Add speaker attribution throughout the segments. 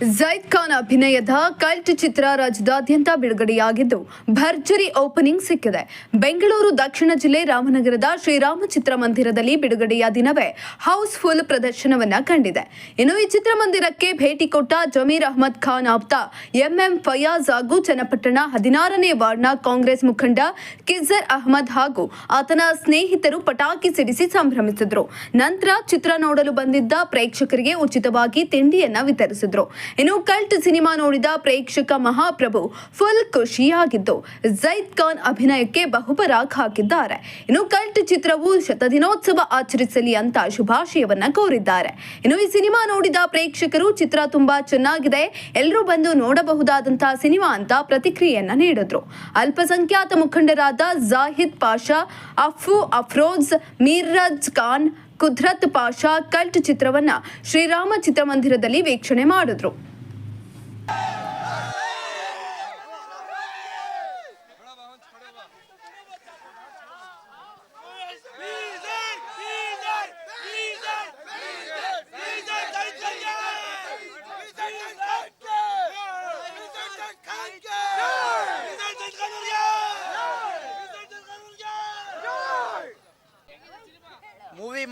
Speaker 1: ಜೈದ್ ಖಾನ್ ಅಭಿನಯದ ಕಲ್ಟ್ ಚಿತ್ರ ರಾಜ್ಯದಾದ್ಯಂತ ಬಿಡುಗಡೆಯಾಗಿದ್ದು, ಭರ್ಜರಿ ಓಪನಿಂಗ್ ಸಿಕ್ಕಿದೆ. ಬೆಂಗಳೂರು ದಕ್ಷಿಣ ಜಿಲ್ಲೆ ರಾಮನಗರದ ಶ್ರೀರಾಮ ಚಿತ್ರಮಂದಿರದಲ್ಲಿ ಬಿಡುಗಡೆಯ ದಿನವೇ ಹೌಸ್ಫುಲ್ ಪ್ರದರ್ಶನವನ್ನ ಕಂಡಿದೆ. ಇನ್ನು ಈ ಚಿತ್ರಮಂದಿರಕ್ಕೆ ಭೇಟಿ ಕೊಟ್ಟ ಜಮೀರ್ ಅಹ್ಮದ್ ಖಾನ್ ಆಪ್ತ ಎಂಎಂ ಫಯಾಜ್ ಹಾಗೂ ಚನ್ನಪಟ್ಟಣ ಹದಿನಾರನೇ ವಾರ್ಡ್ನ ಕಾಂಗ್ರೆಸ್ ಮುಖಂಡ ಕಿಜರ್ ಅಹ್ಮದ್ ಹಾಗೂ ಆತನ ಸ್ನೇಹಿತರು ಪಟಾಕಿ ಸಿಡಿಸಿ ಸಂಭ್ರಮಿಸಿದ್ರು. ನಂತರ ಚಿತ್ರ ನೋಡಲು ಬಂದಿದ್ದ ಪ್ರೇಕ್ಷಕರಿಗೆ ಉಚಿತವಾಗಿ ತಿಂಡಿಯನ್ನ ವಿತರಿಸಿದ್ರು. ಇನ್ನು ಕಲ್ಟ್ ಸಿನಿಮಾ ನೋಡಿದ ಪ್ರೇಕ್ಷಕ ಮಹಾಪ್ರಭು ಫುಲ್ ಖುಷಿಯಾಗಿದ್ದು ಜೈದ್ ಖಾನ್ ಅಭಿನಯಕ್ಕೆ ಬಹುಪರಾಗ್ ಹಾಕಿದ್ದಾರೆ. ಇನ್ನು ಕಲ್ಟ್ ಚಿತ್ರವು ಶತದಿನೋತ್ಸವ ಆಚರಿಸಲಿ ಅಂತ ಶುಭಾಶಯವನ್ನ ಕೋರಿದ್ದಾರೆ. ಇನ್ನು ಈ ಸಿನಿಮಾ ನೋಡಿದ ಪ್ರೇಕ್ಷಕರು ಚಿತ್ರ ತುಂಬಾ ಚೆನ್ನಾಗಿದೆ ಎಲ್ಲರೂ ಬಂದು ನೋಡಬಹುದಾದಂತಹ ಸಿನಿಮಾ ಅಂತ ಪ್ರತಿಕ್ರಿಯೆಯನ್ನ ನೀಡಿದ್ರು. ಅಲ್ಪಸಂಖ್ಯಾತ ಮುಖಂಡರಾದ ಜಾಹಿದ್ ಪಾಷಾ ಅಫು ಅಫ್ರೋಜ್ ಮೀರಜ್ ಖಾನ್, ಕುದ್ರತ್ ಪಾಷಾ ಕಲ್ಟ್ ಚಿತ್ರವನ್ನ ಶ್ರೀರಾಮ ಚಿತ್ರಮಂದಿರದಲ್ಲಿ ವೀಕ್ಷಣೆ ಮಾಡಿದ್ರು.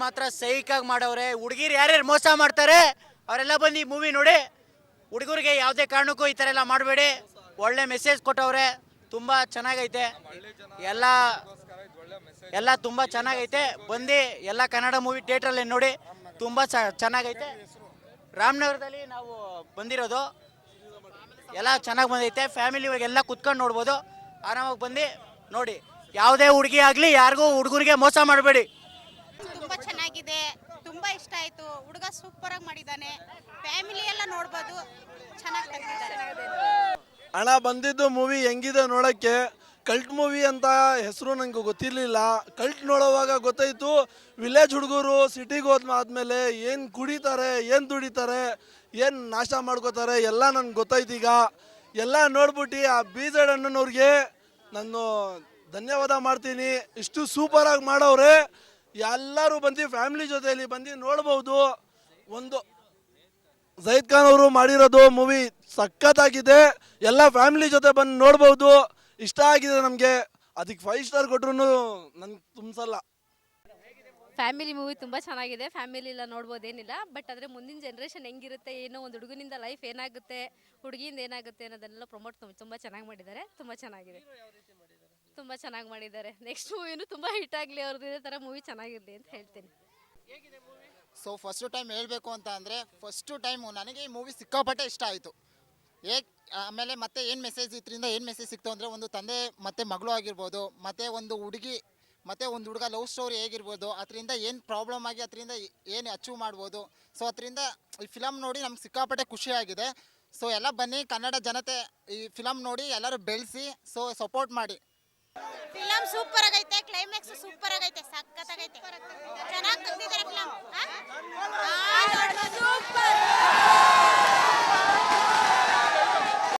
Speaker 2: ಮಾತ್ರ ಸೈಕಾಗಿ ಮಾಡವ್ರೆ. ಹುಡುಗಿರು ಯಾರ್ಯಾರು ಮೋಸ ಮಾಡ್ತಾರೆ, ಅವರೆಲ್ಲ ಬಂದು ಈ ಮೂವಿ ನೋಡಿ. ಹುಡುಗರಿಗೆ ಯಾವುದೇ ಕಾರಣಕ್ಕೂ ಈ ಥರ ಎಲ್ಲ ಮಾಡಬೇಡಿ. ಒಳ್ಳೆ ಮೆಸೇಜ್ ಕೊಟ್ಟವ್ರೆ. ತುಂಬ ಚೆನ್ನಾಗೈತೆ. ಎಲ್ಲ ಎಲ್ಲ ತುಂಬ ಚೆನ್ನಾಗೈತೆ. ಬಂದು ಎಲ್ಲ ಕನ್ನಡ ಮೂವಿ ಥಿಯೇಟ್ರಲ್ಲಿ ನೋಡಿ, ತುಂಬ ಚೆನ್ನಾಗೈತೆ. ರಾಮನಗರದಲ್ಲಿ ನಾವು ಬಂದಿರೋದು. ಎಲ್ಲ ಚೆನ್ನಾಗಿ ಬಂದೈತೆ. ಫ್ಯಾಮಿಲಿ ಎಲ್ಲ ಕುತ್ಕೊಂಡು ನೋಡ್ಬೋದು. ಆರಾಮಾಗಿ ಬಂದು ನೋಡಿ. ಯಾವುದೇ ಹುಡುಗಿ ಆಗಲಿ, ಯಾರಿಗೂ ಹುಡುಗರಿಗೆ ಮೋಸ ಮಾಡಬೇಡಿ
Speaker 3: ತುಂಬಾ ಚೆನ್ನಾಗಿದೆ ತುಂಬಾ ಇಷ್ಟ ಸೂಪರ್ ಆಗಿ ಮಾಡಿದ್ದಾನೆ. ಫ್ಯಾಮಿಲಿ ಎಲ್ಲ ನೋಡ್ಬೋದು. ಚೆನ್ನಾಗಿ
Speaker 4: ಹಣ ಬಂದಿದ್ದು ಮೂವಿ ಹೆಂಗಿದೆ ನೋಡೋಕ್ಕೆ? ಕಲ್ಟ್ ಮೂವಿ ಅಂತ ಹೆಸರು ನನಗೆ ಗೊತ್ತಿರಲಿಲ್ಲ. ಕಲ್ಟ್ ನೋಡೋವಾಗ ಗೊತ್ತಾಯಿತು ವಿಲೇಜ್ ಹುಡುಗರು ಸಿಟಿಗೆ ಹೋದ್ಮಾದ್ಮೇಲೆ ಏನು ಕುಡಿತಾರೆ, ಏನು ದುಡಿತಾರೆ, ಏನು ನಾಶ ಮಾಡ್ಕೋತಾರೆ, ಎಲ್ಲ ನನಗೆ ಗೊತ್ತಾಯ್ತು ಈಗ. ಎಲ್ಲ ನೋಡ್ಬಿಟ್ಟು ಆ ಬೀಜಡ್ ಅಣ್ಣನವ್ರಿಗೆ ನಾನು ಧನ್ಯವಾದ ಮಾಡ್ತೀನಿ. ಇಷ್ಟು ಸೂಪರಾಗಿ ಮಾಡೋರೆ ಎಲ್ಲರೂ ಬಂದು ಫ್ಯಾಮಿಲಿ ಜೊತೆಯಲ್ಲಿ ಬಂದು ನೋಡ್ಬೋದು. ಒಂದು ಜೈದ್ ಖಾನ್ ಅವರು ಮಾಡಿರೋದು ಮೂವಿ ಸಖತ್ತಾಗಿದೆ. ಎಲ್ಲ ಫ್ಯಾಮಿಲಿ ಜೊತೆ ಬಂದು ನೋಡ್ಬೋದು. ಇಷ್ಟ ಆಗಿದೆ ನಮಗೆ. ಅದಕ್ಕೆ ಫೈವ್ ಸ್ಟಾರ್ ಕೊಟ್ರು ನಂಗೆ ತುಂಬಿಸಲ್ಲ.
Speaker 5: ಫ್ಯಾಮಿಲಿ ಮೂವಿ ತುಂಬ ಚೆನ್ನಾಗಿದೆ. ಫ್ಯಾಮಿಲಿ ಎಲ್ಲ ನೋಡ್ಬೋದೇನಿಲ್ಲ. ಬಟ್ ಆದರೆ ಮುಂದಿನ ಜನ್ರೇಷನ್ ಹೆಂಗಿರುತ್ತೆ ಏನೋ ಒಂದು ಹುಡುಗನಿಂದ ಲೈಫ್ ಏನಾಗುತ್ತೆ ಹುಡುಗಿಯಿಂದ ಏನಾಗುತ್ತೆ ಅನ್ನೋದನ್ನೆಲ್ಲ ಪ್ರಮೋಟ್ ತುಂಬ ಚೆನ್ನಾಗಿ ಮಾಡಿದ್ದಾರೆ. ತುಂಬ ಚೆನ್ನಾಗಿದೆ. ತುಂಬ ಚೆನ್ನಾಗಿ ಮಾಡಿದ್ದಾರೆ. ನೆಕ್ಸ್ಟ್ ಮೂವಿನೂ ತುಂಬ ಹಿಟ್ ಆಗಲಿ ಅವ್ರದ್ದು ಇದೇ ಥರ ಮೂವಿ ಚೆನ್ನಾಗಿರಲಿ ಅಂತ ಹೇಳ್ತೀನಿ.
Speaker 6: ಸೊ ಫಸ್ಟು ಟೈಮ್ ಹೇಳಬೇಕು ಅಂತ ಅಂದರೆ ಫಸ್ಟು ಟೈಮು ನನಗೆ ಈ ಮೂವಿ ಸಿಕ್ಕಾಪಟ್ಟೆ ಇಷ್ಟ ಆಯಿತು. ಏ ಆಮೇಲೆ ಮತ್ತೆ ಏನು ಮೆಸೇಜ್ ಇದರಿಂದ ಏನು ಮೆಸೇಜ್ ಸಿಕ್ತು ಅಂದರೆ, ಒಂದು ತಂದೆ ಮತ್ತು ಮಗಳು ಆಗಿರ್ಬೋದು, ಮತ್ತು ಒಂದು ಹುಡುಗಿ, ಮತ್ತು ಒಂದು ಹುಡುಗ ಲವ್ ಸ್ಟೋರಿ ಹೇಗಿರ್ಬೋದು, ಅದರಿಂದ ಏನು ಪ್ರಾಬ್ಲಮ್ ಆಗಿ, ಅದರಿಂದ ಏನು ಅಚೀವ್ ಮಾಡ್ಬೋದು. ಸೊ ಅದರಿಂದ ಈ ಫಿಲಮ್ ನೋಡಿ ನಮ್ಗೆ ಸಿಕ್ಕಾಪಟ್ಟೆ ಖುಷಿಯಾಗಿದೆ ಸೊ ಎಲ್ಲ ಬನ್ನಿ, ಕನ್ನಡ ಜನತೆ ಈ ಫಿಲಮ್ ನೋಡಿ, ಎಲ್ಲರೂ ಬೆಳೆಸಿ ಸೊ ಸಪೋರ್ಟ್ ಮಾಡಿ.
Speaker 3: ಫಿಲಮ್ ಸೂಪರ್ ಆಗೈತೆ ಕ್ಲೈಮ್ಯಾಕ್ಸ್ ಸೂಪರ್ ಆಗೈತೆ